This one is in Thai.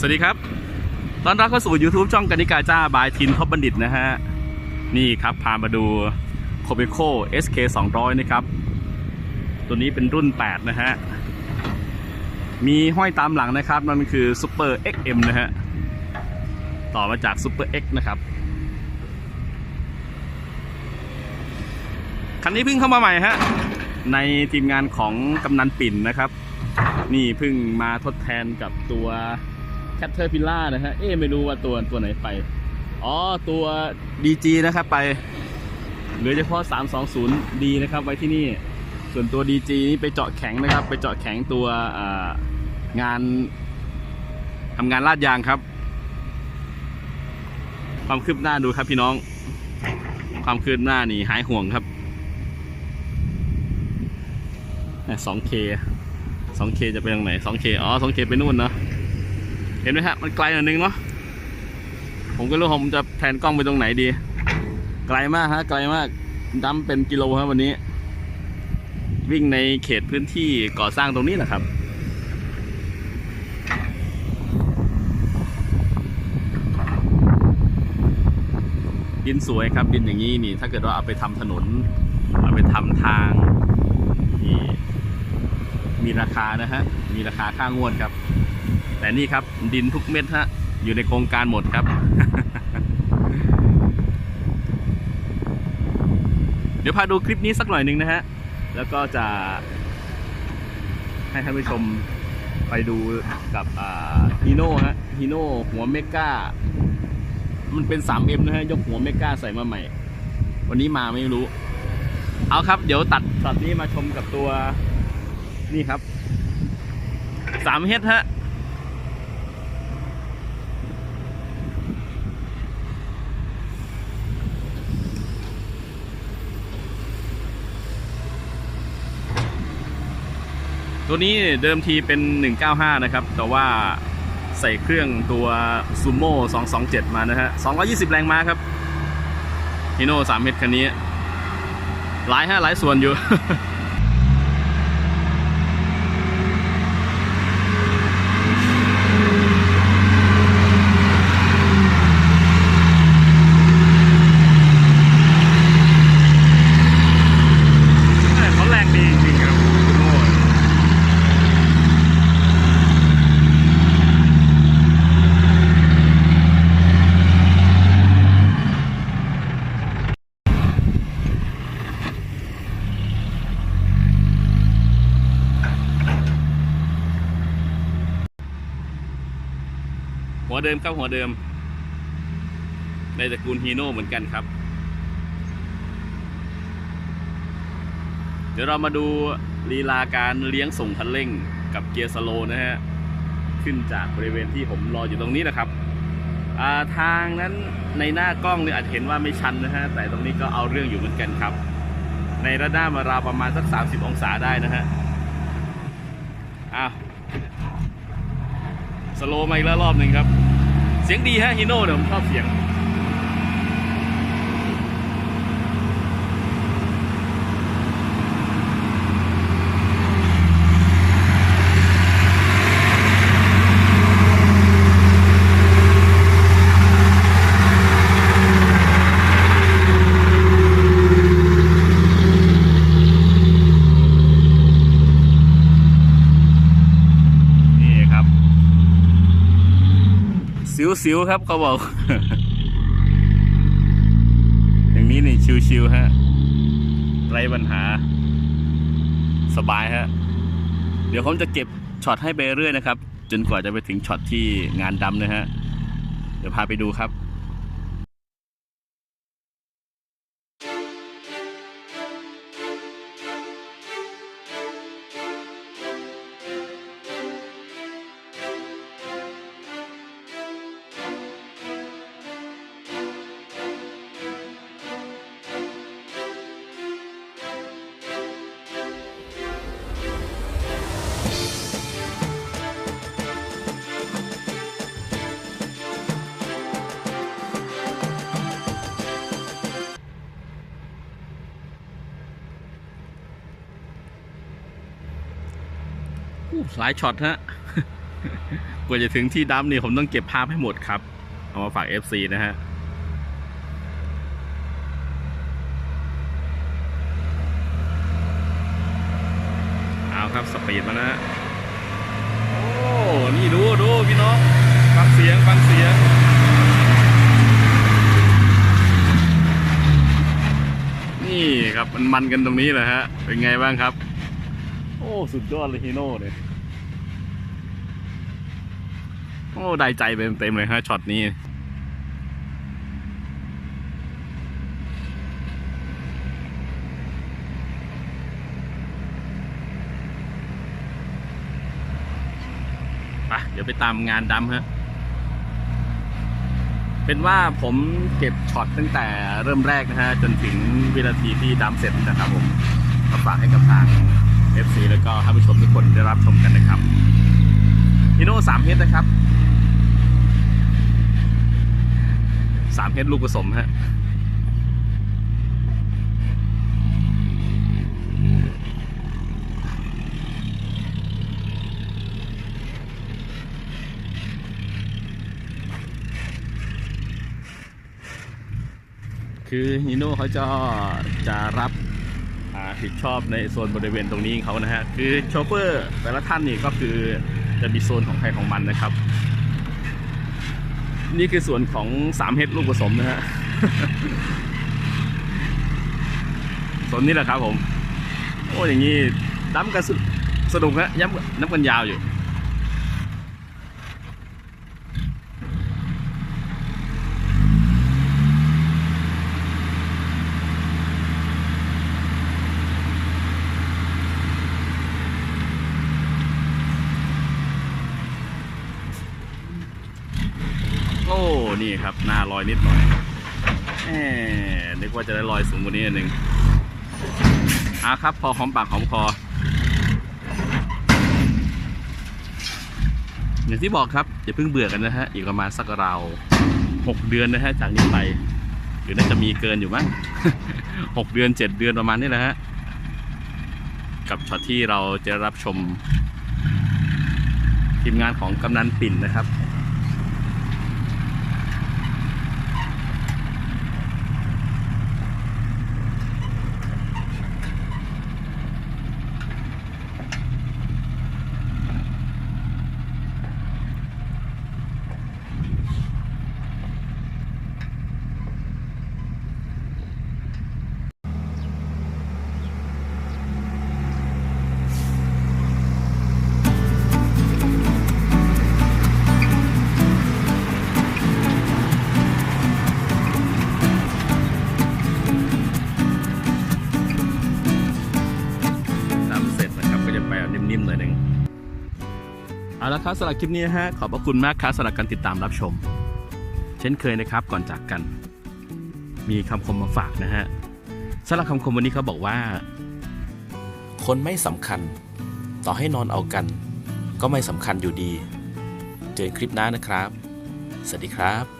สวัสดีครับ ตอนรับเข้าสู่ YouTube ช่องกนิกาจ้า บายทินท็บัณฑิตนะฮะ นี่ครับ พามาดูโคเบโค SK 200 นะครับ ตัวนี้เป็นรุ่น 8 นะฮะ มีห้อยตามหลังนะครับ มันคือ Super XM นะฮะ ต่อมาจาก Super X นะครับ คันนี้เพิ่งเข้ามาใหม่ฮะ ในทีมงานของกำนันปิ่นนะครับ นี่เพิ่งมาทดแทนกับตัว แคทเทอร์พิล่านะฮะ เอ๊ไม่รู้ว่าตัวตัวไหนไป อ๋อ ตัว DG นะครับไป เหลือเฉพาะ 320D นะครับ ไว้ที่นี่ ส่วนตัว DG นี่ไปเจาะแข็งนะครับ ไปเจาะแข็งตัวงานทำงานลาดยางครับ ความคืบหน้าดูครับพี่น้อง ความคืบหน้านี่หายห่วงครับ 2K 2K จะไปทางไหน 2K อ๋อ 2K ไปนู่นเนาะ ห็นไหมฮะมันไกลหน่อยนึงเนาะผมก็รู้ผมจะแทนกล้องไปตรงไหนดี ไกลมากฮะไกลมากดัมเป็นกิโลครับวันนี้ วิ่งในเขตพื้นที่ก่อสร้างตรงนี้แหละครับดินสวยครับดินอย่างนี้นี่ ถ้าเกิดว่าเอาไปทำถนน เอาไปทำทางนี่มีราคานะฮะ มีราคาค่างวดครับ แต่นี่ครับดินทุกเม็ดฮะอยู่ในโครงการหมดครับ เดี๋ยวพาดูคลิปนี้สักหน่อยหนึ่งนะฮะ แล้วก็จะ ให้ท่านผู้ชมไปดูกับฮีโน่ฮะฮีโน่หัวเมก้า มันเป็น 3M นะฮะ ยกหัวเมก้าใส่มาใหม่ วันนี้มาไม่รู้ เอาครับ เดี๋ยวตัดช็อตนี้มาชมกับตัวนี่ครับ3เฮดฮะ ตัวนี้เดิมทีเป็น 195 นะครับ แต่ว่าใส่เครื่องตัวซูโม่227 มานะฮะ 220 แรงม้าครับฮิโน่3เม็ดคันนี้ หลายฮะหลายส่วนอยู่ เขาแรงดีจริงๆครับ Sumo หั วเดิมครับหัวเดิม ในตระกูลฮีโน่เหมือนกันครับ เดี๋ยวเรามาดูลีลาการเลี้ยงส่งคันเร่งกับเกียร์สโลนะฮะ ขึ้นจากบริเวณที่ผมรออยู่ตรงนี้นะครับาทางนั้นในหน้ากล้องเนี่ยอาจเห็นว่าไม่ชันนะฮะ แต่ตรงนี้ก็เอาเรื่องอยู่เหมือนกันครับ ในระดับมาราวประมาณสัก 30 องศาได้นะฮะอ้าวสโลมาอีกแล้วรอบหนึ่งครับ สียงดีฮะฮีโน่เนี่ยผมชอบเสียง นี่ครับ สิวๆครับเขาบอก อย่างนี้นี่ชิวๆฮะไรปัญหา สบายฮะ เดี๋ยวผมจะเก็บช็อตให้ไปเรื่อยนะครับ จนกว่าจะไปถึงช็อตที่งานดำนะฮะ เดี๋ยวพาไปดูครับ หลายช็อตฮะ กว่าจะถึงที่ดัมนี่ผมต้องเก็บภาพให้หมดครับ เอามาฝาก FC นะฮะเอาครับสปีดมานะฮะโอ้ นี่ดูดูพี่น้อง ฟังเสียง ฟังเสียงนี่ครับมันมันกันตรงนี้แหละฮะ เป็นไงบ้างครับ โอ้ สุดยอดเลยฮีโน่เนี่ย โอ้ได้ใจไปเต็มๆเลยฮะช็อตนี้ไปเดี๋ยวไปตามงานดำฮะ เป็นว่าผมเก็บช็อตตั้งแต่เริ่มแรกนะฮะ จนถึงวินาทีที่ดำเสร็จนะครับผมมาฝากให้กับทาง FC แล้วก็ท่านผู้ชมทุกคนได้รับชมกันนะครับฮิโน่สามเฮดนะครับ สามเฮดลูกผสมฮะคือฮิโน่เขาจะจะรับผิดชอบในโซนบริเวณตรงนี้ของเขานะฮะ คือโชเฟอร์แต่ละท่านนี่ก็คือจะมีโซนของใครของมันนะครับ นี่คือส่วนของสามเฮดลูกผสมนะฮะส่วนนี้แหละครับผม โอ้อย่างนี้น้ำกันสสนุกฮะย้ำน้ำกันยาวอยู่ โอ้ นี่ครับ หน้าลอยนิดหน่อยแหมนึกว่าจะได้ลอยสูงกว่านี้นึงอะครับ พอหอมปากหอมคอ อย่างที่บอกครับ อย่าเพิ่งเบื่อกันนะฮะ อีกประมาณสักราวหกเดือนนะฮะ จากนี้ไป หรือน่าจะมีเกินอยู่มั้งหกเดือนเจ็ดเดือนประมาณนี้แหละฮะ กับช็อตที่เราจะรับชมทีมงานของกำนันปิ่นนะครับ นิ่มๆหน่อยหนึ่งเอาละครับสำหรับคลิปนี้นะฮะขอบพระคุณมากครับสำหรับการติดตามรับชม เช่นเคยนะครับก่อนจากกัน มีคำคมมาฝากนะฮะสำหรับคำคมวันนี้เขาบอกว่า คนไม่สำคัญ ต่อให้นอนเอากัน ก็ไม่สำคัญอยู่ดี เจอคลิปหน้านะครับ สวัสดีครับ